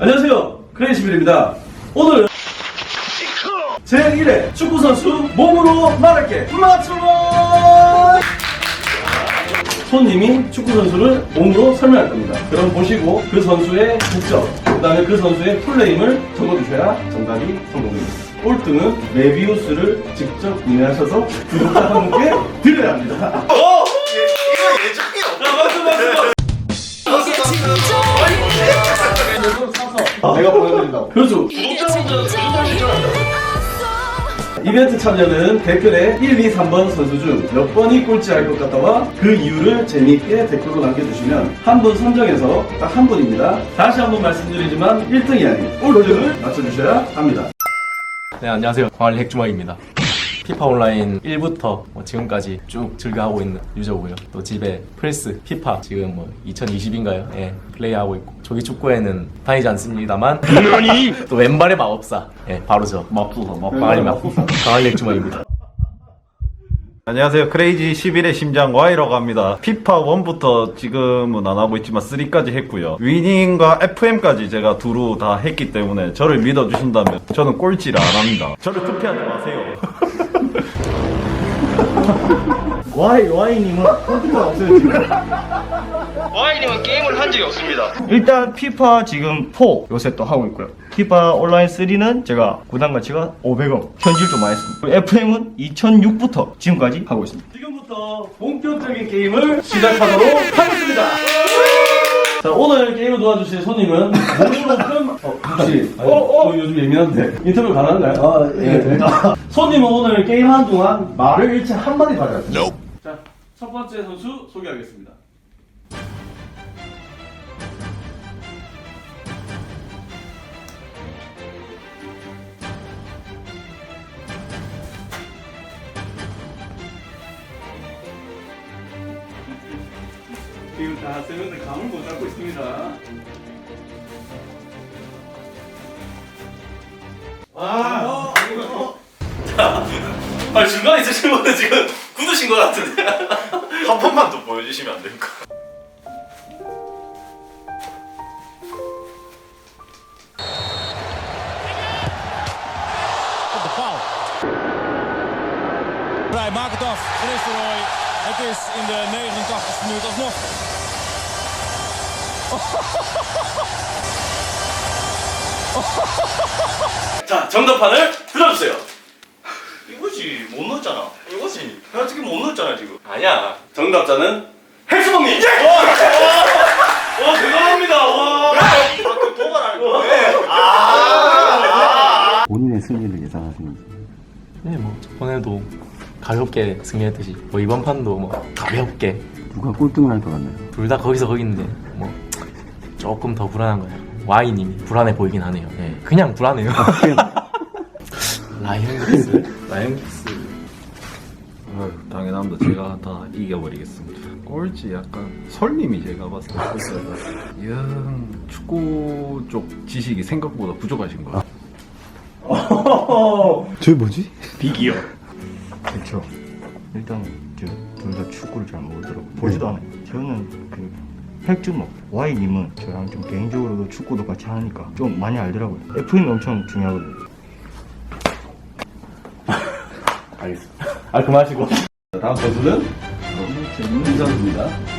안녕하세요. 크레이시빌입니다. 오늘은 제1회 축구선수 몸으로 말할게 맞춤원! 손님이 축구선수를 몸으로 설명할 겁니다. 그럼 보시고 그 선수의 국적, 그 다음에 그 선수의 풀네임을 적어주셔야 정답이 성공입니다. 꼴등은 메비우스를 직접 구매하셔서 구독자 한 분께 드려야 내가 보여드린다고. 그렇죠. 이벤트 참여는 댓글에 1, 2, 3번 선수 중 몇 번이 꼴찌할 것 같다와 그 이유를 재미있게 댓글로 남겨주시면 한 분 선정해서 딱 한 분입니다. 다시 한 번 말씀드리지만 1등이 아닌 꼴등을 맞춰주셔야 합니다. 네 안녕하세요 광안리 핵주먹입니다 피파 온라인 1부터 뭐 지금까지 쭉 즐겨하고 있는 유저고요 또 집에 플스 피파 지금 뭐 2020인가요 예 플레이하고 있고 조기 축구에는 다니지 않습니다만 또 왼발의 마법사 예 바로 저 맙소사 광안리 맙소사 광안리 핵주먹입니다 안녕하세요. 크레이지 11의 심장 Y라고 합니다. 피파 1부터 지금은 안 하고 있지만 3까지 했고요. 위닝과 FM까지 제가 두루 다 했기 때문에 저를 믿어주신다면 저는 꼴찌를 안 합니다. 저를 투표하지 마세요. Y, Y님은 컴퓨터가 없어요, 지금. 와이님은 게임을 한 적이 없습니다. 일단 피파 지금 4 요새 또 하고 있고요. 피파 온라인 3는 제가 구단 가치가 500원 현질 좀 많이 했습니다. FM은 2006부터 지금까지 하고 있습니다. 지금부터 본격적인 게임을 시작하도록 하겠습니다. 자, 오늘 게임을 도와주실 손님은 몸으로 큰, 어, 혹시, 어, 어, 요즘 예민한데. 인터뷰 가능한가요? 아, 예. 손님은 오늘 게임하는 동안 말을 일체 한마디 하지 않습니다. 자, 첫 번째 선수 소개하겠습니다. 지금 다 세면대 감을 못 잡고 있습니다. 아, 아 중간에 있으신 분은 지금 굳으신 것 같은데. 한 번만 더 보여주시면 안 af. Van Nistelrooy. Het is in de 89 minuut alsnog. 자, 정답판을 들어주세요. 이거지. 못 넣었잖아. 이거지. 나 지금 못 넣었잖아, 지금. 아니야. 정답자는 헬스봉님. 와, 와, 와, 대단합니다. 와. 그 도발하는 거. 본인의 승리를 예상하시는지 네 뭐 저번에도 가볍게 승리했듯이 뭐 이번 판도 뭐 가볍게 누가 꼴등을 할 것 같나요? 둘 다 거기서 거긴데 뭐 조금 더 불안한 거예요 Y님이 불안해 보이긴 하네요 예 그냥 불안해요 라이언스 라이언스 아유, 당연합니다. 제가 다 이겨버리겠습니다. 꼴찌 약간 설님이 제가 봤을 때 꼴찌가 영 축구 쪽 지식이 생각보다 부족하신 것 같아요. 저 뭐지? 비기요. 그렇죠. 일단 둘 다 축구를 잘 모르더라고요. 보지도 않아요. 저는 그 핵주먹 Y님은 저랑 좀 개인적으로도 축구도 같이 하니까 좀 많이 알더라고요. FM이 엄청 중요하거든요. 알겠습니다. 아, 그만하시고. 자, 다음 선수는 이 선수입니다.